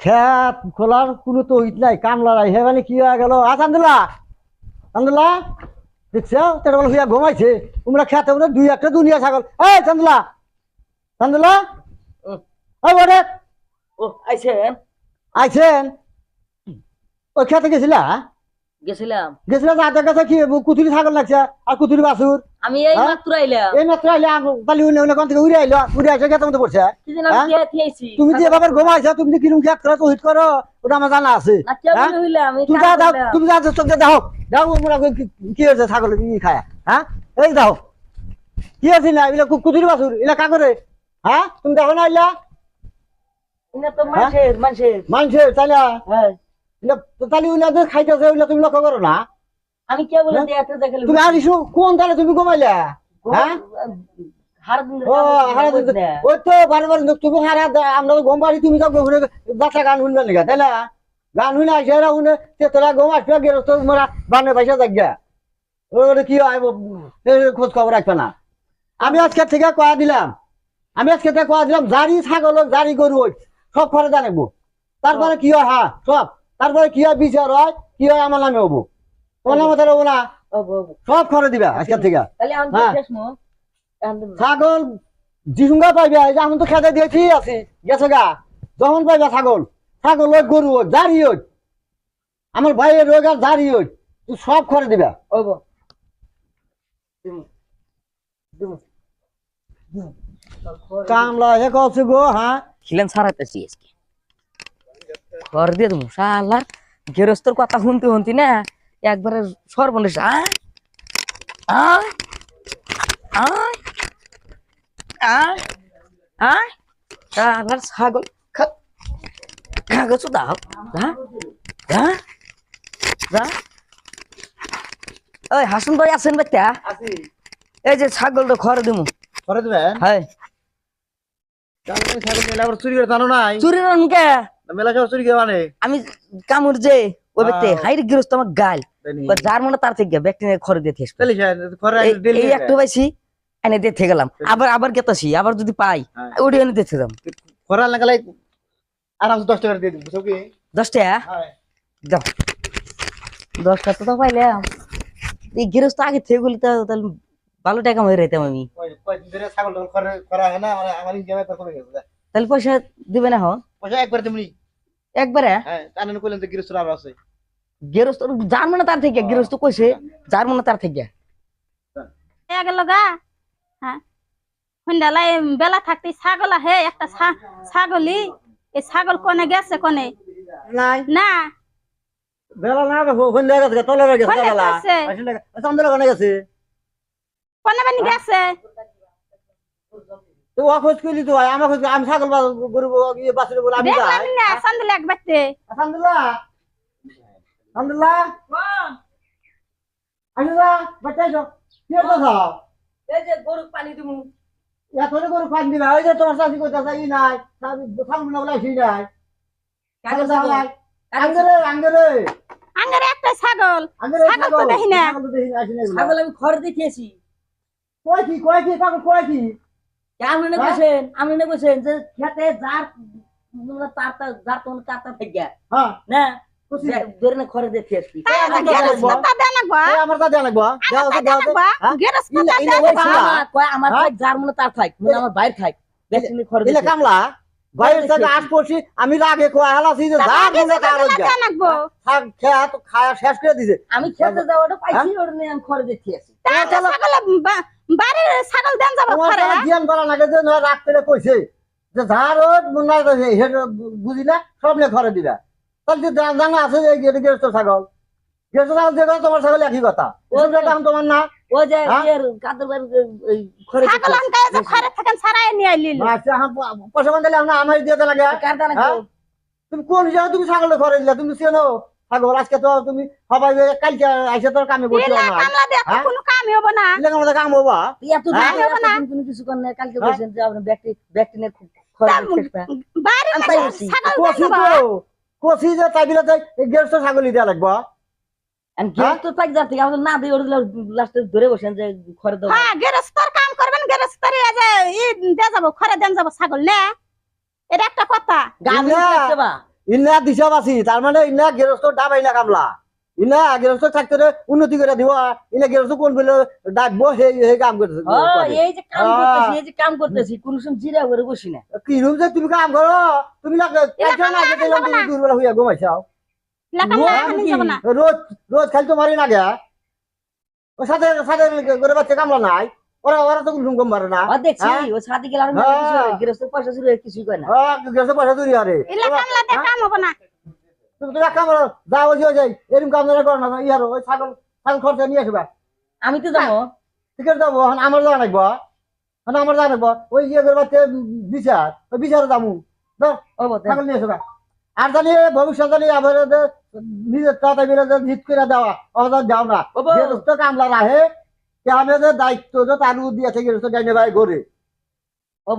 খেত খোলার কোনো তো হিত নাই কামলা নাই হে মানে কি হয়ে গেল? আস আন্দুল্লাহ আন্দুল্লাহ দেখছ? তেটা বলে হুইয়া ঘুমাইছে। তোমরা খেতে বলে দুই একটা দুনিয়া ছাগল। এই চান্দুল্লাহ উম। ওই বটে ও আইছেন? আইছেন? ওই খেতে গেছিলা? গেছিলাম। গেছিলা যাদের কাছে কি কুতুরি ছাগল লাগছে আর কুতুরি বাসুর আমি এই হ্যাঁ? মাত্র আইলাম। এই মাত্র আইলে আম- তাহলে উনি উনি কোন থেকে উড়ে আইলো? উড়ে পড়ছে হ্যাঁ? তুমি যে এভাবে ঘুমাইছো তুমি যে কিরম খেত করে হিট করো ওটা আমার জানা আছে। না কে হ্যাঁ? আমি তুমি কাজ যা দাও তুমি যা চোখ দিয়ে দাও দাও মোরা কি- কি হয়েছে ছাগল কি খায়? হ্যাঁ? এই দাও কি আছে না? এগুলো কুতুরি বাসুর এগুলা কা করে হ্যাঁ? তুমি দেখো না এগুলা? মানুষের মানুষের। মানুষের তাহলে হ্যাঁ। তাহলে ওগুলা যে খাইতেছে তুমি লক্ষ্য করো না? আমি কে বলে হ্যাঁ? দিয়ে এত দেখালে তুমি আর ইসু কোন তাহলে তুমি ঘুমাইলা? হ্যাঁ? হার দিন ও হারা দিন ওই তো বারে বারে তুমি হারা আমরা তুমি তো ঘুরে বাচ্চা গান শুনবে গান শুনে আসে এরা শুনে তে তোরা গম আসবে গেল তো মোরা বানে পয়সা জায়গা ওরে কি হয় খোঁজ খবর রাখবে না। আমি আজকে থেকে কয়া দিলাম। আমি আজকে থেকে কয়া দিলাম জারি ছাগল জারি গরু সব খরচ জানাব তারপরে কি হয় হ্যাঁ সব। তারপরে কি হয় বিচার হয় কি হয় আমার নামে হব। তোমার নামে তাহলে সব খরচ দিবা আজকে থেকে। হ্যাঁ। ছাগল জিসুঙ্গা পাইবে এই যে আমি তো খেতে দিয়েছি আছি। গেছে গা? যখন পাইবে ছাগল। ছাগল ওই গরু ওই জারি ওই। আমার ভাইয়ের রোগ আর জারি ওই। তুই সব খরে দিবা। কামলা হে কছে গো হ্যাঁ? খিলেন সারাইতেছি আজকে। ঘর দিয়ে দেবো শালার গেরস্তর কথা শুনতে শুনতে না। একবারে সর্বনেশ। আয় ছাগল খা- দাও। হ্যাঁ হ্যাঁ হ্যাঁ ওই হাসুন ভাই আছেন বাচ্চা এই যে ছাগলটা ঘরে দিমু। খরে দিবে? হ্যাঁ। ছাগল মেলা আবার চুরি করে জানো নাই? চুরি কে? মেলা সব চুরি করে মানে আমি কামড় যে। ওই ব্যক্তি। হাইরে আমার গাল। যার মনে তার থেকে ব্যক্তি দিয়ে খরে এই একটু পাইছি এনে দিয়ে থেকে গেলাম। আবার আবার গেতাছি আবার যদি পাই হ্যাঁ। ওটি এনে দিয়ে দিলাম খরা লাগালে দশ টাকা দিয়ে দিব বুঝছ কি দশ টাকা হ্যাঁ। দাও দশ টাকা তো পাইলাম। এই আগে থেকে গেলে তো তাহলে ভালো টাকা মেরে রাইতাম আমি। তাহলে পয়সা দিবে না হন পয়সা একবার একবারে? হ্যাঁ কানন কইলেন তো গৃহস্থ আরও আছে। গৃহস্থ যার মনে তার থেকে গৃহস্থ কইছে যার মনে তার থেকে। গেল হ্যাঁ। সন্ধ্যালাই বেলা থাকতে ছাগল আহে একটা ছা- ছাগলি এই ছাগল কনে গেছে কনে? নাই। না। বেলা না হইলে গেছে তলে গেছে বেলা। আসলে কোনে গেছে? কনে বানি গেছে? ও খোঁজ কইলি তো ভাই আমার খোঁজ আমি ছাগল গরু ইয়ে বাছুর বলে আমি যাই। দেখলাম না আলহামদুলিল্লাহ আলহামদুলিল্লাহ। বাচ্চাইছো কি হতো এই যে গরু পানি দিমু। গরু পানি দিবা ওই যে তোমার চাষি কইতাছে ই নাই ছাগল না বলে নাই। ছাগল নাই। আঙ্গরে আঙ্গরে। আঙ্গারে একটা ছাগল। ছাগল তো দেখি না। তো। ছাগল আমি খড় দেখিয়েছি। কয় কি কয় কি ছাগল কয় কি? আপনি না হ্যাঁ? আপনি না বলছেন যে খেতে যার তার তার যার তোমার তার তার থেকে। হ্যাঁ। না? ধরে না দেখে আমার লাগবো হ্যাঁ? আমার হ্যাঁ? যার মনে তার থাক আমার বাইর থাক। কামলা আমি রাগে কোয়া হেলাছি যে যা মনে তার হইয়া দেন নাকবো থাক খেয়া তো খায়া শেষ করে দিছে। আমি খেতে যাওয়াটা পাইছি ওর নিয়ে আমি বাড়ির ছাগল দেন যাব ঘরে। করা লাগে যে রাগ করে কইছে যে মনে হয় হেড বুঝি না সব নিয়ে ঘরে দিবা। তাহলে যে জানা আছে যে ছাগল। গেস্ত ছাগল যে তোমার ছাগল একই কথা। ও ওসব দাম তোমার না? ও যে হ্যাঁ? ইয়ের কাদের বাড়ি ওই খড়ে ছাগল আনকে যে ঘরে থাকেন সারাই নিয়ে আইলিল আচ্ছা হ্যাঁ পয়সা আমরা আমার দিয়ে লাগে। কার দানা হ্যাঁ? তুমি কোন হিসাবে তুমি ছাগল ঘরে দিলা? তুমি চেনো? ছাগল আজকে তো তুমি সবাই কালকে আইসে তোর কামে না হ্যাঁ? কোনো কামই হবে না আমাদের কাম হবা এত হ্যাঁ? দিন কিছু না কালকে হ্যাঁ? যে আপনি ব্যক্তি ব্যক্তি তাই। ছাগল যাব। তো তাই তো যাতে আপনি না ওর লাস্টে ধরে বসেন যে খড়ে দাও হ্যাঁ গেরস্তর কাম করবেন গেরস্তর এই যে ই দিয়ে যাব ঘরে দেন যাব ছাগল না এটা একটা কথা। ইন্না দিশা বাসি তার মানে ইন্না গেরস্ত ডাবাই না কামলা ইন্না গেরস্ত থাকতে উন্নতি করে দিব ইন্না গেরস্ত কোন বলে ডাকবো সেই সেই কাম করতে হ্যাঁ, এই যে কাম করতেছি এই যে কাম করতেছি কোন সময় জিরা করে বসি না কি রুম যে তুমি কাম করো তুমি না কাজ না দিলাম তুমি দুর্বল হইয়া ঘুমাইছাও রোজ রোজ রোজ খালি তো মারি না গে ও সাথে সাথে করে বাচ্চা কামলা নাই ওরা ওরা তো রুম কম না। দেখছি হ্যাঁ? ও পয়সা কিছুই না। পয়সা চুরি আরে ইলা কামলাতে কাম হবে না। তুমি তো এক কাম করো যা ওই যে যাই এরকম কাম না করো না ইয়ার ওই ছাগল ছাগল খরচা নিয়ে আসবা। আমি তো যাব। ঠিক আছে যাব এখন আমার যাওয়া লাগবো। এখন আমার যাওয়া লাগবো। ওই ইয়ে করে বিচার ওই বিচারে যাব। ছাগল নিয়ে আসবা। আর জানি ভবিষ্যৎ জানি আবার নিজের করে দেওয়া আমাদের যাও না। কামলা রাহে আমাদের দায়িত্ব যে তার দিয়েছে গেরস্ত ডাইনে ভাই ঘরে। ও